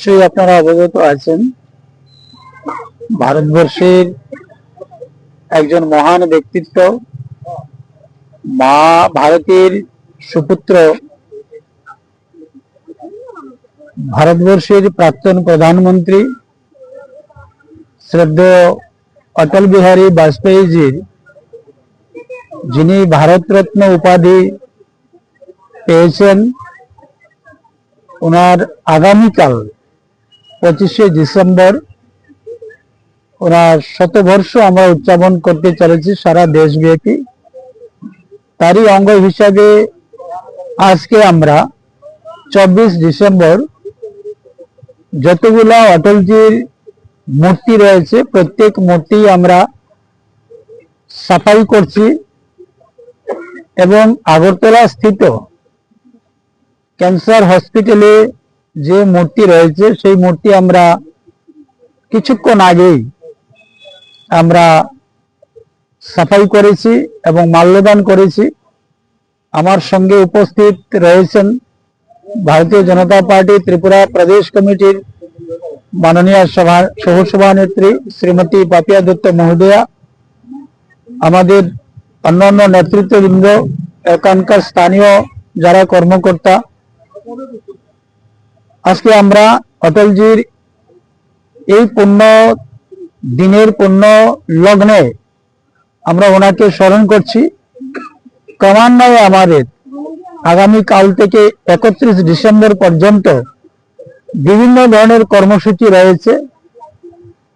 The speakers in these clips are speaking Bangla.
নিশ্চয়ই আপনারা অবগত আছেন। ভারতবর্ষের একজন মহান ব্যক্তিত্ব, মা, ভারতের সুপুত্র, ভারতবর্ষের প্রাক্তন প্রধানমন্ত্রী শ্রদ্ধেয় অটল বিহারী বাজপেয়ীজির, যিনি ভারতরত্ন উপাধি পেয়েছেন ওনার আগামীকাল পঁচিশে ডিসেম্বর। ওনার শতবর্ষ আমরা উদযাপন করতে চলেছি সারা দেশব্যাপী। তারই অঙ্গ হিসাবে আজকে আমরা চব্বিশ ডিসেম্বর যতগুলা অটলজির মূর্তি রয়েছে, প্রত্যেক মূর্তি আমরা সাফাই করছি এবং আগরতলা স্থিত ক্যান্সার হসপিটালে যে মূর্তি রয়েছে, সেই মূর্তি আমরা কিছুক্ষণ আগেই আমরা সাফাই করেছি এবং মাল্যদান করেছি। আমার সঙ্গে উপস্থিত রয়েছেন ভারতীয় জনতা পার্টি ত্রিপুরা প্রদেশ কমিটির মাননীয় সভা, সহসভানেত্রী শ্রীমতী পাপিয়া দত্ত মহোদয়া, আমাদের অন্যান্য নেতৃত্ববৃন্দ এখানকার স্থানীয় যারা কর্মকর্তা আজকে আমরা অটলজির এই পুণ্য দিনের পুণ্য লগ্নে আমরা ওনাকে স্মরণ করছি। ক্রমান্বয়ে আমাদের আগামী কাল থেকে একত্রিশ ডিসেম্বর পর্যন্ত বিভিন্ন ধরনের কর্মসূচি রয়েছে।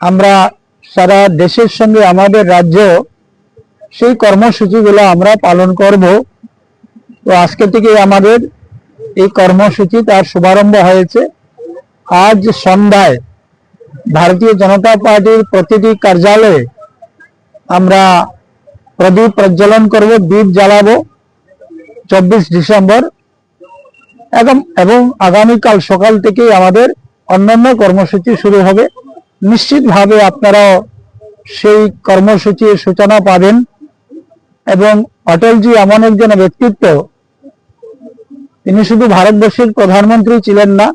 আমরা সারা দেশের সঙ্গে আমাদের রাজ্য সেই কর্মসূচিগুলো আমরা পালন করব। তো আজকে থেকে আমাদের এই কর্মসূচি তার শুভারম্ভ হয়েছে। আজ সন্ধ্যায় ভারতীয় জনতা পার্টির প্রতিটি কার্যালয়ে আমরা প্রদীপ প্রজ্বলন করব দ্বীপ জ্বালাবো। চব্বিশ ডিসেম্বর এবং এবং আগামীকাল সকাল থেকেই আমাদের অন্যান্য কর্মসূচি শুরু হবে। নিশ্চিতভাবে আপনারাও সেই কর্মসূচির সূচনা পাবেন। এবং অটলজি এমন একজন ব্যক্তিত্ব তিনি শুধু ভারতবর্ষের প্রধানমন্ত্রী ছিলেন না,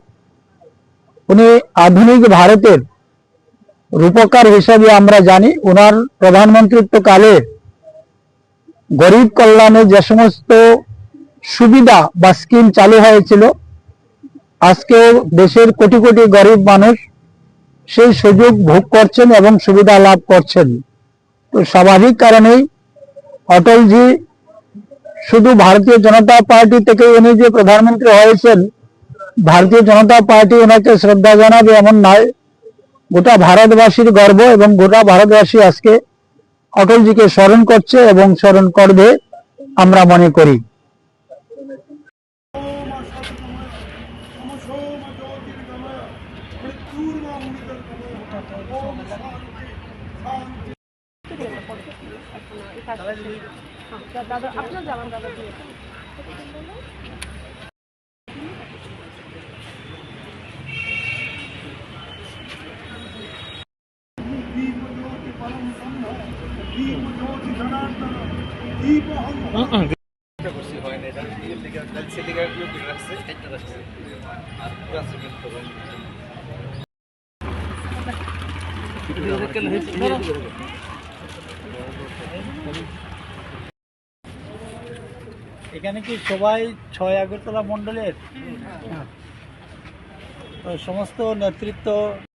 উনি আধুনিক ভারতের রূপকার হিসাবে আমরা জানি। ওনার প্রধানমন্ত্রিত্ব কালে গরিব কল্যাণে যে সমস্ত সুবিধা বা স্কিম চালু হয়েছিল আজকে দেশের কোটি কোটি গরিব মানুষ সেই সুযোগ ভোগ করছেন এবং সুবিধা লাভ করছেন। তো স্বাভাবিক কারণেই অটলজি শুধু ভারতীয় জনতা পার্টি থেকে উনি যে প্রধানমন্ত্রী হয়েছেন, ভারতীয় জনতা পার্টি ওনাকে শ্রদ্ধা জানাবে এমন নয়। গোটা ভারতবাসীর গর্ব এবং গোটা ভারতবাসী আজকে অটলজিকে স্মরণ করছে এবং স্মরণ করবে আমরা মনে করি। দাদা আপনার যাওয়ার দাদা দিয়ে। এখানে কি সবাই ছয় আগরতলা মন্ডলের সমস্ত নেতৃত্ব